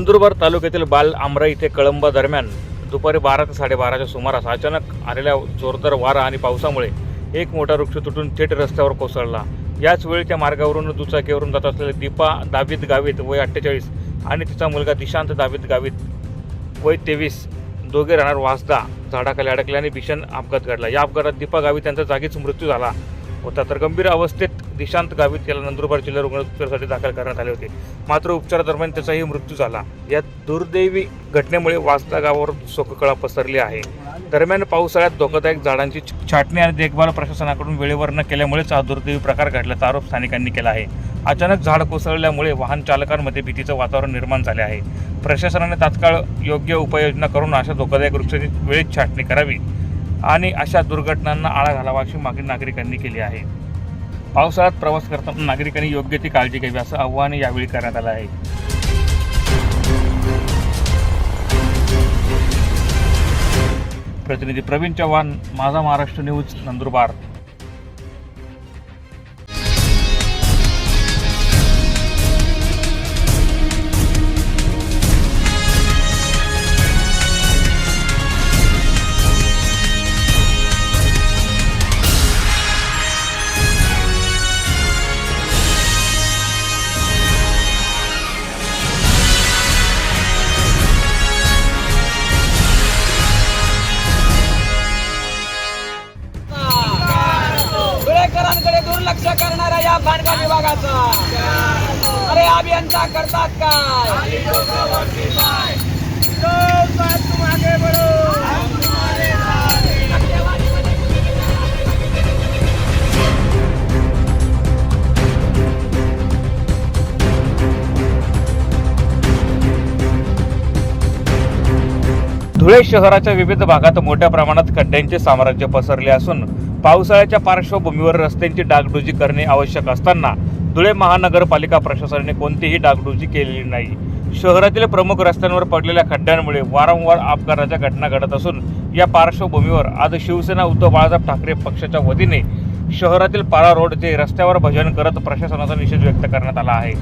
नंदुरबार तालुक्यातील बाल आमरा इथे कळंबा दरम्यान दुपारी बारा ते साडेबाराच्या सुमारास अचानक आलेल्या जोरदार वारा आणि पावसामुळे एक मोठा वृक्ष तुटून थेट रस्त्यावर कोसळला. याच वेळी त्या मार्गावरून दुचाकीवरून जात असलेल्या दीपा दावीत गावित वय अठ्ठेचाळीस आणि तिचा मुलगा दिशांत दावीत गावित वय तेवीस दोघे राहणार वासदा झाडाखाली अडकल्याने भीषण अपघात घडला. या अपघातात दीपा गावित यांचा जागीच मृत्यू झाला. होता. तर गंभीर अवस्थेत दिशांत गावित याला नंदुरबार जिल्हा रुग्णालयात उपचारासाठी दाखल करण्यात आले होते. मात्र उपचारादरम्यान त्याचाही मृत्यू झाला. या दुर्दैवी घटनेमुळे वासदा गावावर शोककळा पसरली आहे. दरम्यान पावसाळ्यात धोकादायक झाडांची छाटणी आणि देखभाल प्रशासनाकडून वेळेवर न केल्यामुळेच हा दुर्दैवी प्रकार घडल्याचा आरोप स्थानिकांनी केला आहे. अचानक झाड कोसळल्यामुळे वाहन चालकांमध्ये भीतीचं वातावरण निर्माण झाले आहे. प्रशासनाने तात्काळ योग्य उपाययोजना करून अशा धोकादायक वृक्षाची वेळेत छाटणी करावी. आणि अशा दुर्घटनांना आळा घालावा अशी मागणी नागरिकांनी केली आहे. पावसाळ्यात प्रवास करताना नागरिकांनी योग्य ती काळजी घ्यावी असं आव्हान यावेळी करण्यात आलं आहे. प्रतिनिधी प्रवीण चव्हाण माझा महाराष्ट्र न्यूज नंदुरबार. धुळे शहराच्या विविध भागात मोठ्या प्रमाणात खड्ड्यांचे साम्राज्य पसरले असून पावसाळ्याच्या पार्श्वभूमीवर रस्त्यांची डागडुजी करणे आवश्यक असताना धुळे महानगरपालिका प्रशासनाने कोणतीही डागडुजी केलेली नाही. शहरातील प्रमुख रस्त्यांवर पडलेल्या खड्ड्यांमुळे वारंवार अपघाताच्या घटना घडत असून या पार्श्वभूमीवर आज शिवसेना उद्धव बाळासाहेब ठाकरे पक्षाच्या वतीने शहरातील पारा रोडचे रस्त्यावर भजन करत प्रशासनाचा निषेध व्यक्त करण्यात आला आहे.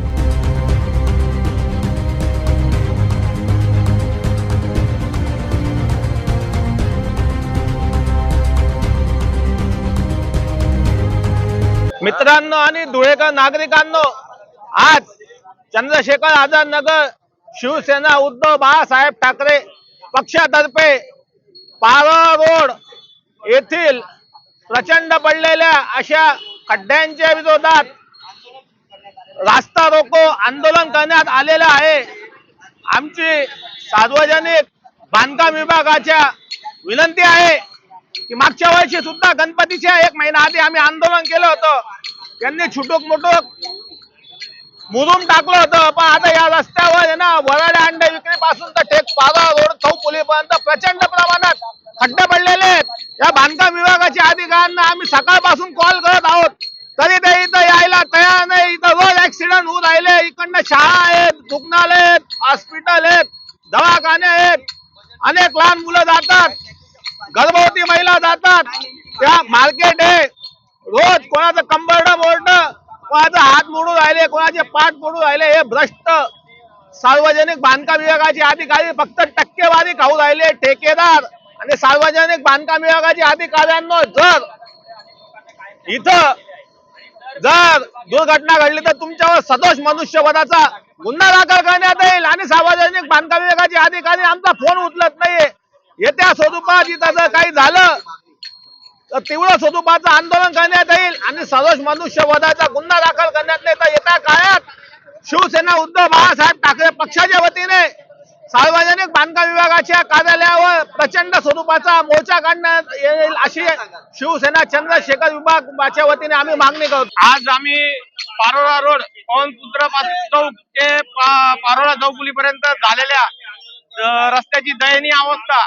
मित्रांनो आणि धुळेकर नागरिकांनो आज चंद्रशेखर आझाद नगर शिवसेना उद्धव बाळासाहेब ठाकरे पक्षातर्फे पारोळा रोड येथील प्रचंड पडलेल्या अशा खड्ड्यांच्या विरोधात रास्ता रोको आंदोलन करण्यात आलेलं आहे. आमची सार्वजनिक बांधकाम विभागाच्या विनंती आहे की मागच्या वर्षी सुद्धा गणपतीच्या एक महिना आधी आम्ही आंदोलन केलं होतं. त्यांनी छुटूक मुटूक मुरुम टाकलं होतं. पण आता या रस्त्यावर आहे ना वराड्या अंडे विक्री पासून तर टेक पारा रोड चौपुलीपर्यंत प्रचंड प्रमाणात खड्डे पडलेले आहेत. या बांधकाम विभागाच्या अधिकाऱ्यांना आम्ही सकाळपासून कॉल करत आहोत. तरी ते इथं यायला तयार नाही. इथं रोज ऍक्सिडेंट होऊन राहिले. इकडनं शाळा आहेत रुग्णालय आहेत हॉस्पिटल आहेत दवाखाने आहेत. अनेक लहान मुलं जातात. गर्भवती महिला जातात. त्या मार्केट आहे. रोज कोणाचं कंबरड बोर्ड कोणाचं हात मोडू राहिले कोणाचे पाठ मोडू राहिले हे भ्रष्ट. सार्वजनिक बांधकाम विभागाचे अधिकारी फक्त टक्केवारी खाऊ राहिले ठेकेदार. आणि सार्वजनिक बांधकाम विभागाचे अधिकाऱ्यांना जर इथं जर दुर्घटना घडली तर तुमच्यावर सदोष मनुष्यवधाचा गुन्हा दाखल करण्यात येईल. आणि सार्वजनिक बांधकाम विभागाचे अधिकारी आमचा फोन उचलत नाहीये. येत्या स्वरूपात त्याचं काही झालं तर तीव्र स्वरूपाचं आंदोलन करण्यात येईल आणि सदोष मनुष्यवधाचा गुन्हा दाखल करण्यात येईल तर येत्या काळात शिवसेना उद्धव बाळासाहेब ठाकरे पक्षाच्या वतीने सार्वजनिक बांधकाम विभागाच्या कार्यालयावर प्रचंड स्वरूपाचा मोर्चा काढण्यात येईल अशी शिवसेना चंद्रशेखर विभागाच्या वतीने आम्ही मागणी करतो. आज आम्ही पारोळा रोड पवनपुत्र चौक ते पारोळा चौकुलीपर्यंत झालेल्या रस्त्याची दयनीय अवस्था.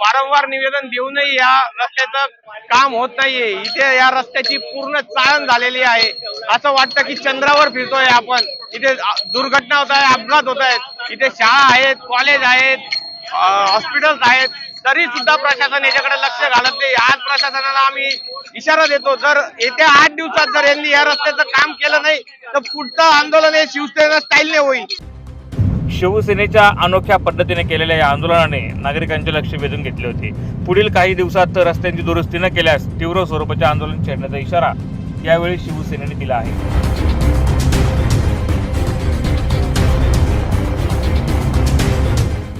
वारंवार निवेदन देऊनही या रस्त्याचं काम होत नाहीये. इथे या रस्त्याची पूर्ण चाळण झालेली आहे. असं वाटतं की चंद्रावर फिरतोय आपण. इथे दुर्घटना होत आहे अपघात होत आहेत. इथे शाळा आहेत कॉलेज आहेत हॉस्पिटल्स आहेत. तरी सुद्धा प्रशासन याच्याकडे लक्ष घालत नाही. आज प्रशासनाला आम्ही इशारा देतो जर येत्या आठ दिवसात जर यांनी या रस्त्याचं काम केलं नाही तर पुढचं आंदोलन हे शिवसेना स्टाईलने होईल. शिवसेनेच्या अनोख्या पद्धतीने केलेल्या या आंदोलनाने नागरिकांचे लक्ष वेधून घेतले होते. पुढील काही दिवसात रस्त्यांची दुरुस्ती न केल्यास तीव्र स्वरूपाचे आंदोलन छेडण्याचा इशारा यावेळी शिवसेनेने दिला आहे.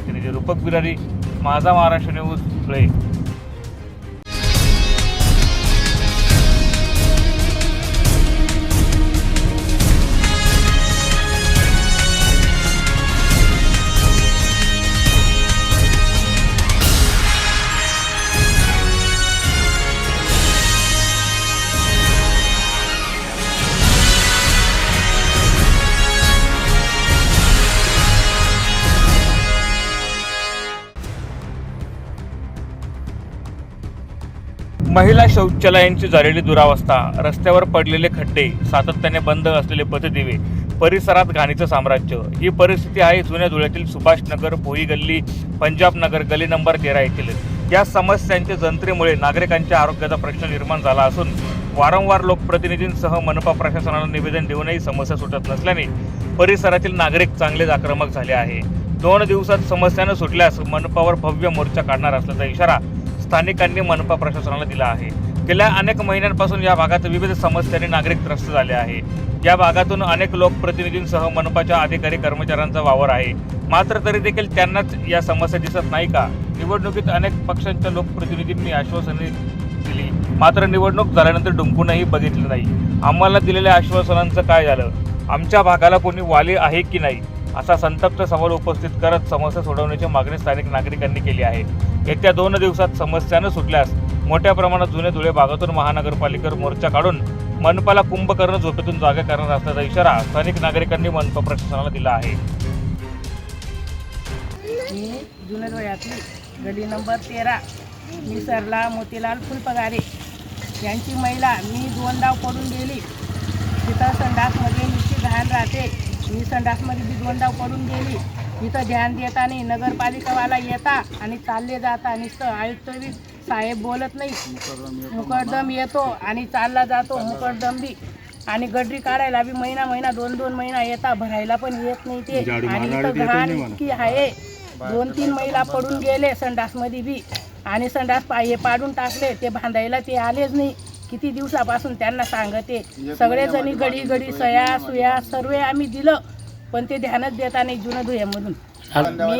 म्हणजे रूपक बिरारी माझा महाराष्ट्र न्यूज प्ले महिला शौचालयांची झालेली दुरावस्था रस्त्यावर पडलेले खड्डे सातत्याने बंद असलेले पथदिवे परिसरात घाणीचं साम्राज्य. ही परिस्थिती आहे जुन्या धुळ्यातील सुभाषनगर भोई गल्ली पंजाब नगर गली नंबर तेरा येथील. या समस्यांच्या जंत्रेमुळे नागरिकांच्या आरोग्याचा प्रश्न निर्माण झाला असून वारंवार लोकप्रतिनिधींसह मनपा प्रशासनाला निवेदन देऊनही समस्या सुटत नसल्याने परिसरातील नागरिक चांगलेच आक्रमक झाले आहे. दोन दिवसात समस्या न सुटल्यास मनपावर भव्य मोर्चा काढणार असल्याचा इशारा स्थानिकांनी मनपा प्रशासनाला दिला आहे. गेल्या अनेक महिन्यांपासून या भागात विविध समस्यांनी नागरिक त्रस्त झाले आहे. या भागातून अनेक लोकप्रतिनिधींसह मनपाच्या अधिकारी कर्मचाऱ्यांचा वावर आहे. मात्र तरी देखील त्यांनाच या समस्या दिसत नाही का? निवडणुकीत अनेक पक्षांच्या लोकप्रतिनिधींनी आश्वासने दिली. मात्र निवडणूक झाल्यानंतर डुंकूनही बघितलं नाही. आम्हाला दिलेल्या आश्वासनांचं काय झालं? आमच्या भागाला कोणी वाली आहे की नाही? असा संतप्त सवाल उपस्थित करत समस्या सोडवण्याची मागणी स्थानिक नागरिकांनी केली आहे. येत्या दोन दिवसात समस्या न सुटल्यास मोठ्या प्रमाणात जुने धुळे भागातून महानगरपालिकेवर मोर्चा काढून मनपाला कुंभकर्ण झोपेतून जागा करणार असल्याचा इशारा स्थानिक नागरिकांनी मनपा प्रशासनाला दिला आहे. मी जुने धुळ्यातली गली नंबर तेरा मिसरला मोतीलाल फुलपगारे यांची महिला मी दोन डाव पडून गेली. तिथं संडासमध्ये निश्चित घाण राहते. मी संडासमध्ये बी दोन डाव पडून गेली. इथं ध्यान देता नाही नगरपालिकावाला येता आणि चालले जाता. नुसतं आयुक्त बी साहेब बोलत नाही. मुकरदम येतो आणि चालला जातो मुकरदम बी आणि गडरी काढायला बी महिना महिना दोन दोन महिना येता. भरायला पण येत नाही ते. आणि इथं घाण इतकी आहे. दोन तीन महिला पडून गेले संडासमध्ये बी. आणि संडास पा हे पाडून टाकले. ते बांधायला ते आलेच नाही. किती दिवसापासून त्यांना सांगते सगळेजणी गडी गडी सया सुया सर्व आम्ही दिलं पण ते ध्यानच देता नाही जुनं धुयामधून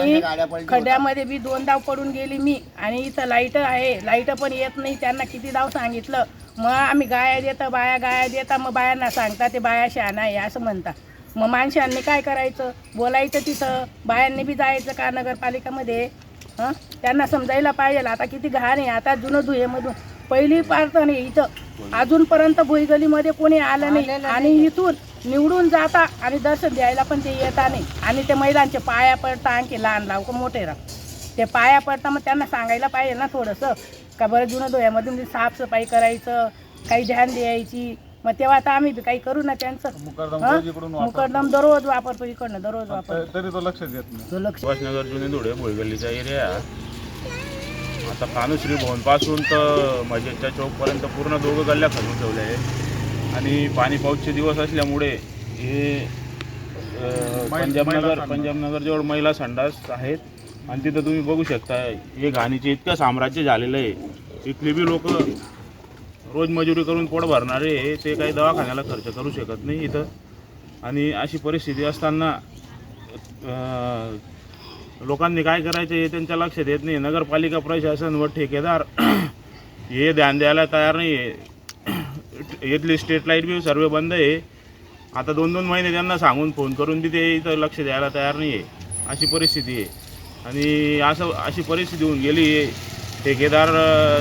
मी खड्ड्यामध्ये बी दोन डाव पडून गेली मी आणि इथं लाइट आहे लाइट पण येत नाही त्यांना किती डाव सांगितलं. मग आम्ही गाया देतं बाया गाया देता मग बायांना सांगता ते बाया शहाणा आहे असं म्हणता. मग माणसांनी काय करायचं? बोलायचं तिथं बायांनी बी जायचं का नगरपालिकामध्ये? हं? त्यांना समजायला पाहिजे आता किती घाण आहे आता जुनं धुयेमधून पहिली पार्ट नाही इथं अजूनपर्यंत भुईगलीमध्ये कोणी आलं नाही. आणि इथून निवडून जाता आणि दर्शन द्यायला पण ते येता नाही. आणि ते महिलांचे पाया पडता आणखी लहान लाव मोठे राव ते पाया पडता मग त्यांना सांगायला पाहिजे ना थोडंसं. का बरं जुनं डोळ्यामधून बी साफसफाई करायचं काही ध्यान द्यायची. मग तेव्हा आता आम्ही काही करू ना त्यांचं? मुकरदम दररोज वापरतो इकडनं दररोज वापरतो. तरी तो लक्ष देत नाही. तो लक्ष सुभाषनगर जुने धुळे एरिया. आता कानुश्री भवनपासून तर मजेच्या चौकपर्यंत पूर्ण दोघं गल्ल्या खणून ठेवल्या आहे आणि पाणी पाऊसचे दिवस असल्यामुळे हे पंजाबनगर पंजाबनगर जवळ महिला संडास आहेत. आणि तिथं तुम्ही बघू शकता हे घाणीचे इतकं साम्राज्य झालेलं आहे. इथले बी लोक रोज मजुरी करून पोट भरणारे ते काही दवाखान्याला खर्च करू शकत नाही इथं. आणि अशी परिस्थिती असताना लोकांनी काय करायचं हे त्यांच्या लक्षात येत नाही. नगरपालिका प्रशासन व ठेकेदार हे ध्यान द्यायला तयार नाही आहे. इथली स्ट्रीट लाइट बी सर्व बंद आहे. आता दोन दोन महिने त्यांना सांगून फोन करून बी ते इथं लक्ष द्यायला तयार नाही आहे. अशी परिस्थिती आहे. आणि असं अशी परिस्थिती होऊन गेली आहे. ठेकेदार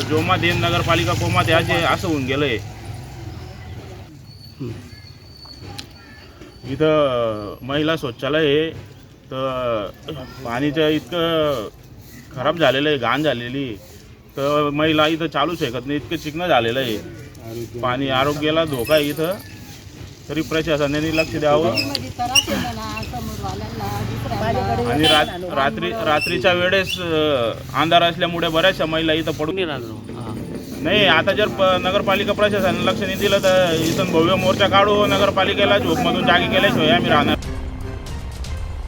जोमा देन नगरपालिका कोमा याचे असं होऊन गेलं आहे इथं महिला शौचालय आहे. तर पाणीचं इतकं खराब झालेलं आहे घाण झालेली. तर महिला इथं चालू शकत नाही इतकं चिकनं झालेलं आहे. पाणी आरोग्याला धोका आहे इथं. तरी प्रशासनाने लक्ष द्यावं. आणि रात रात्री रात्रीच्या वेळेस अंधार असल्यामुळे बऱ्याचशा महिला इथं पडून नाही आता जर प नगरपालिका प्रशासनाने लक्ष नाही दिलं तर इथून भव्य मोर्चा काढू नगरपालिकेला झोपमधून जागी केल्याशिवाय आम्ही राहणार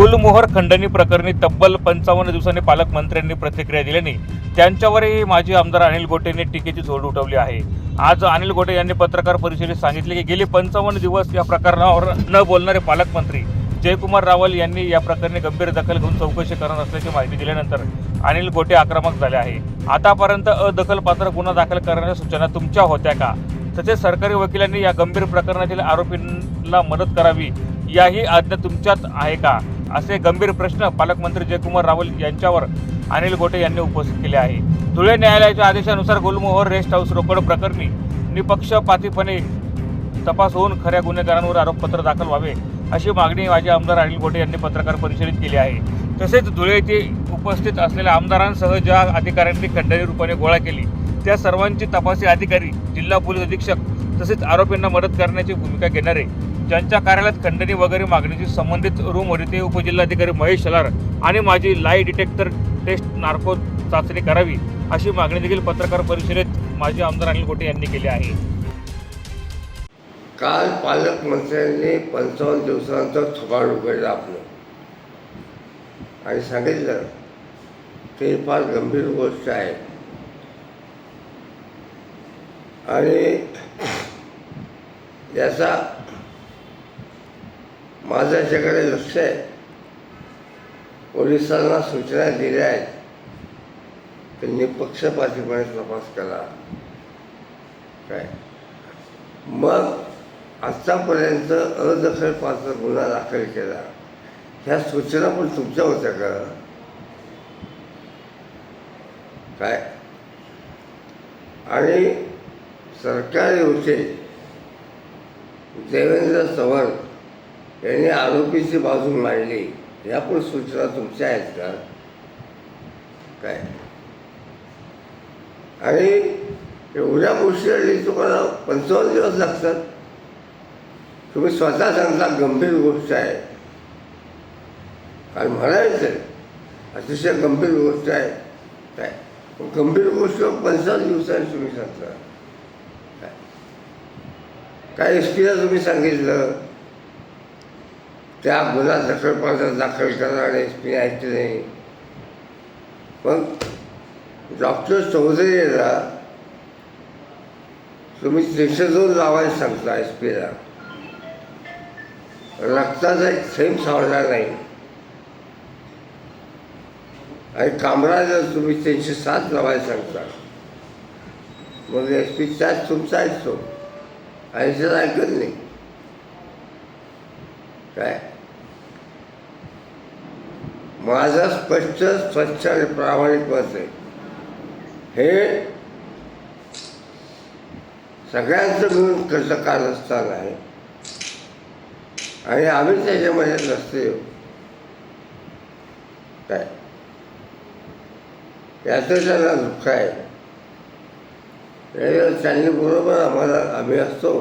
गुलमोहर खंडणी प्रकरणी तब्बल पंचावन्न दिवसांनी पालकमंत्र्यांनी प्रतिक्रिया दिल्याने त्यांच्यावरही माजी आमदार अनिल गोटेंनी टीकेची झोड उठवली आहे. आज अनिल गोटे यांनी पत्रकार परिषदेत सांगितले की गेले पंचावन्न दिवस या प्रकरणावर न बोलणारे पालकमंत्री जयकुमार रावल यांनी या प्रकरणी गंभीर दखल घेऊन चौकशी करणार असल्याची माहिती दिल्यानंतर अनिल गोटे आक्रमक झाले आहे. आतापर्यंत अदखलपात्र गुन्हा दाखल करण्याच्या सूचना तुमच्या होत्या का? तसेच सरकारी वकिलांनी या गंभीर प्रकरणातील आरोपींना मदत करावी याही आज्ञा तुमच्यात आहे का? असे गंभीर प्रश्न पालकमंत्री जयकुमार रावल यांच्यावर अनिल गोटे यांनी उपस्थित केले आहे. धुळे न्यायालयाच्या आदेशानुसार गुलमोहर रेस्ट हाऊस रोकड प्रकरणी निपक्षपातीपणे तपास होऊन खऱ्या गुन्हेगारांवर आरोपपत्र दाखल व्हावे अशी मागणी माजी आमदार अनिल गोटे यांनी पत्रकार परिषदेत केली आहे. तसेच धुळे येथे उपस्थित असलेल्या आमदारांसह ज्या अधिकाऱ्यांनी खंडणी रूपाने गोळा केली त्या सर्वांची तपासी अधिकारी जिल्हा पोलीस अधीक्षक तसेच आरोपींना मदत करण्याची भूमिका घेणारे ज्यांच्या कार्यालयात खंडणी वगैरे मागणीची संबंधित रूमवर ते उपजिल्हाधिकारी महेश शलार आणि माझी लाई डिटेक्टर टेस्ट नार्को चाचणी करावी अशी मागणी देखील पत्रकार परिषदेत माजी आमदार अनिल गोटे यांनी केली आहे. काल पालकमंत्र्यांनी पंचावन्न दिवसानंतर थोबाड उघडलं आपलं आणि सांगितलं ते फार गंभीर गोष्ट आहे. आणि याचा माझं याच्याकडे लक्ष आहे. पोलिसांना सूचना दिल्या आहेत. त्यांनी पक्षपातीपणे तपास केला. काय? मग आत्तापर्यंत अदखलपात्र गुन्हा दाखल केला. ह्या सूचना पण तुमच्या होत्या का? काय? आणि सरकारी होते देवेंद्र चव्हाण यांनी आरोपीची बाजू मांडली. या पण सूचना तुमच्या आहेत का? काय? आणि एवढ्या गोष्टी तुम्हाला पंचावन्न दिवस लागतात. तुम्ही स्वतः सांगता गंभीर गोष्ट आहे. कारण म्हणायचं अतिशय गंभीर गोष्ट आहे. काय? गंभीर गोष्ट पंचावन्न दिवसांनी तुम्ही सांगता. काय? काय एस पीला तुम्ही सांगितलं? त्या गुन्हा दखलपात्र दाखल करणार एस पी ऐकलं नाही पण डॉक्टर चौधरीला तुम्ही तीनशे दोन लावायला सांगता एस पीला. रक्ताचा एक थेंब सावरणार नाही. आणि कामराला तुम्ही तीनशे सात लावायला सांगता. मग एस पी त्याच तुमचा ऐकतो ऐकत ऐकत नाही. काय? माझं स्पष्ट स्वच्छ आणि प्रामाणिक मत आहे. हे सगळ्यांचं मिळून कसं कारस्थान आहे. आणि आम्ही त्याच्यामध्ये नसते काय? याचं त्यांना दुःख आहे. त्यांनी बरोबर आम्हाला आम्ही असतो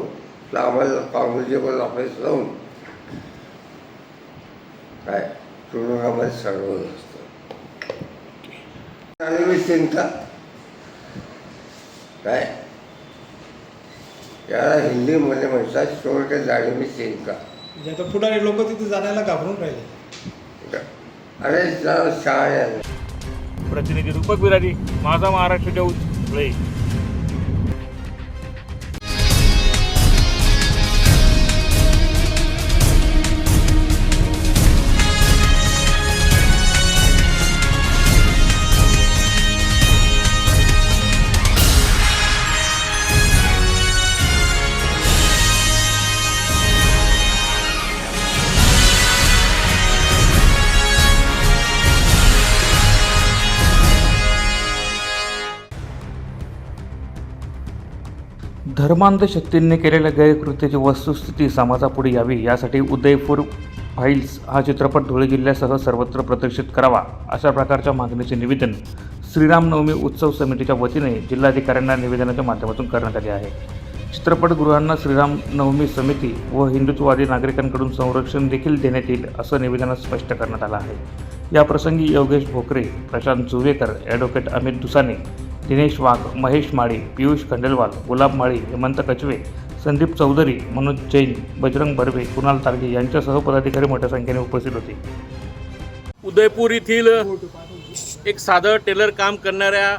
तर आम्हाला काँग्रेसचे ऑफिस लावून काय? तुरुंगामध्ये चढवलं असतं. आणि मी चिंता. काय? याला हिंदीमध्ये म्हणतात चोर के जाणी मी चिंता. म्हणजे आता पुढारी लोक तिथे जाण्याला घाबरून राहिले. अरे जरा शाळे प्रतिनिधी रूपक बिरारी माझा महाराष्ट्र न्यूज धर्मांध शक्तींनी केलेल्या गैरकृत्याची वस्तुस्थिती समाजापुढे यावी यासाठी उदयपूर फाईल्स हा चित्रपट धुळे जिल्ह्यासह सर्वत्र प्रदर्शित करावा अशा प्रकारच्या मागणीचे निवेदन श्रीरामनवमी उत्सव समितीच्या वतीने जिल्हाधिकाऱ्यांना निवेदनाच्या माध्यमातून करण्यात आले आहे. चित्रपटगृहांना श्रीरामनवमी समिती व हिंदुत्ववादी नागरिकांकडून संरक्षण देखील देण्यात येईल असं निवेदनात स्पष्ट करण्यात आलं आहे. याप्रसंगी योगेश भोकरे प्रशांत जुवेकर ॲडव्होकेट अमित दुसाने दिनेश वाघ महेश माळी पियुष खंडेलवाल गुलाब माळी हेमंत कचवे संदीप चौधरी मनोज जैन बजरंग बर्वे कुणाल तारगे यांच्यासह पदाधिकारी मोठ्या संख्येने उपस्थित होते. उदयपूर येथील एक साधं टेलर काम करणाऱ्या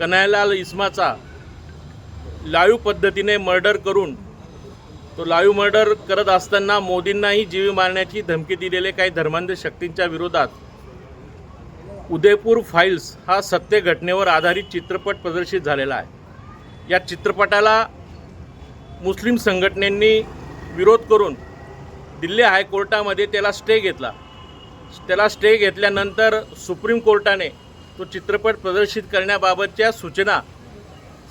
कन्हैयालाल इस्माचा लाईव्ह पद्धतीने मर्डर करून तो लाईव्ह मर्डर करत असताना मोदींनाही जीवी मारण्याची धमकी दिलेले काही धर्मांध शक्तींच्या विरोधात उदयपूर फाईल्स हा सत्य घटनेवर आधारित चित्रपट प्रदर्शित झालेला आहे. या चित्रपटाला मुस्लिम संघटनेंनी विरोध करून दिल्ली हायकोर्टामध्ये त्याला स्टे घेतला. त्याला स्टे घेतल्यानंतर सुप्रीम कोर्टाने तो चित्रपट प्रदर्शित करण्याबाबतच्या सूचना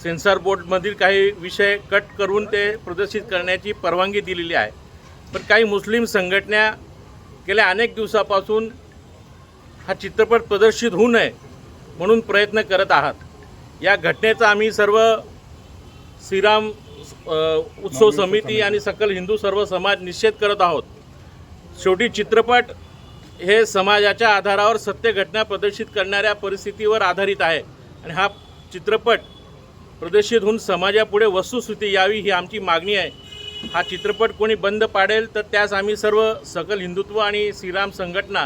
सेन्सॉर बोर्डमधील काही विषय कट करून ते प्रदर्शित करण्याची परवानगी दिलेली आहे. पण काही मुस्लिम संघटना गेल्या अनेक दिवसापासून हा चित्रपट प्रदर्शित होऊ नये म्हणून प्रयत्न करत आहात. या घटनेचा आम्ही सर्व श्रीराम उत्सव समिती आणि सकल हिंदू सर्व समाज निषेध करत आहोत. शेवटी चित्रपट हे समाजाच्या आधारावर सत्य घटना प्रदर्शित करणाऱ्या परिस्थितीवर आधारित आहे आणि हा चित्रपट प्रदर्शित होऊन समाजापुढे वस्तुस्थिती यावी ही आमची मागणी आहे. हा चित्रपट कोणी बंद पाडेल तर त्यास आम्ही सर्व सकल हिंदुत्व आणि श्रीराम संघटना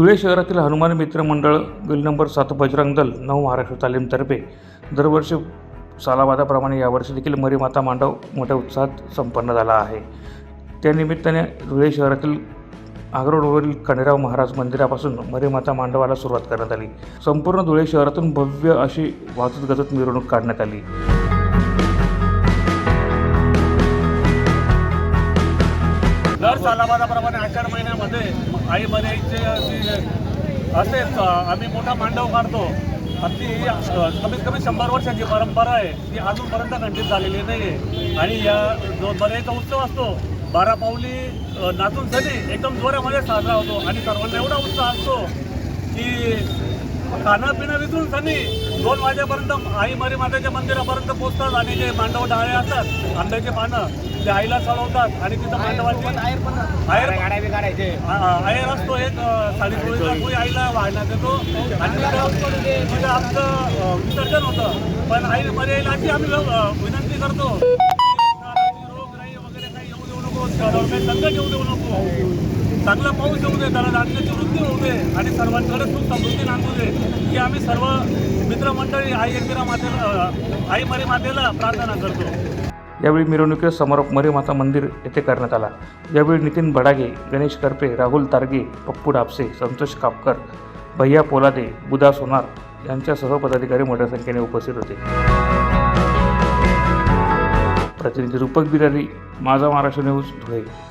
धुळे शहरातील हनुमान मित्र मंडळ गल्ली नंबर सात बजरंग दल नऊ महाराष्ट्र तालीमतर्फे दरवर्षी सालाबादाप्रमाणे यावर्षी देखील मरीमाता मांडव मोठ्या उत्साहात संपन्न झाला आहे. त्यानिमित्ताने धुळे शहरातील आग्रोडवरील कणेराव महाराज मंदिरापासून मरीमाता मांडवाला सुरुवात करण्यात आली. संपूर्ण धुळे शहरातून भव्य अशी वाजत गजत मिरवणूक काढण्यात आली. दर सालाबादाप्रमाणे आषाढ महिन्यामध्ये आई बनेचे असेच आम्ही मोठा मांडव काढतो. ती कमीत कमी शंभर वर्षाची परंपरा आहे ती अजूनपर्यंत खंडित झालेली नाही आहे आणि या जो बरेचा उत्सव असतो बारा पाऊली नाचून सणी एकदम जोरामध्ये साजरा होतो. आणि सर्वांना एवढा उत्साह असतो की खाणं पिणं विसरून सनी दोन वाजेपर्यंत आई मरी माताच्या मंदिरापर्यंत पोहोचतात आणि जे मांडव डाळे असतात आंब्याचे पानं आईला चढवतात आणि तिथं मांडवाची आयर असतो एक अ, साडी चोळीचा तोही आईला वाढण्यात येतो. आणि तिथं तिथं आमचं विसर्जन होतं. पण आई मरी आईला अशी आम्ही विनंती करतो. की रोगराई वगैरे काही येऊ देऊ नको शहरावर काही संकट येऊ देऊ नको. चांगला पाऊस येऊ दे त्याला धान्याची वृद्धी होऊ दे आणि सर्वांकडे सुख समृद्धी नांदू दे ही आम्ही सर्व मित्रमंडळी आई एकविरा मातेला आई मरी मातेला प्रार्थना करतो. यावेळी मिरवणुकीचा समारोप मरीमाता मंदिर येथे करण्यात आला. यावेळी नितीन बडागे गणेश करपे राहुल तारगे पप्पू डापसे संतोष कापकर भैया पोलादे बुधा सोनार यांच्यासह पदाधिकारी मोठ्या संख्येने उपस्थित होते. प्रतिनिधी रूपक बिरारी माझा महाराष्ट्र न्यूज धुळे.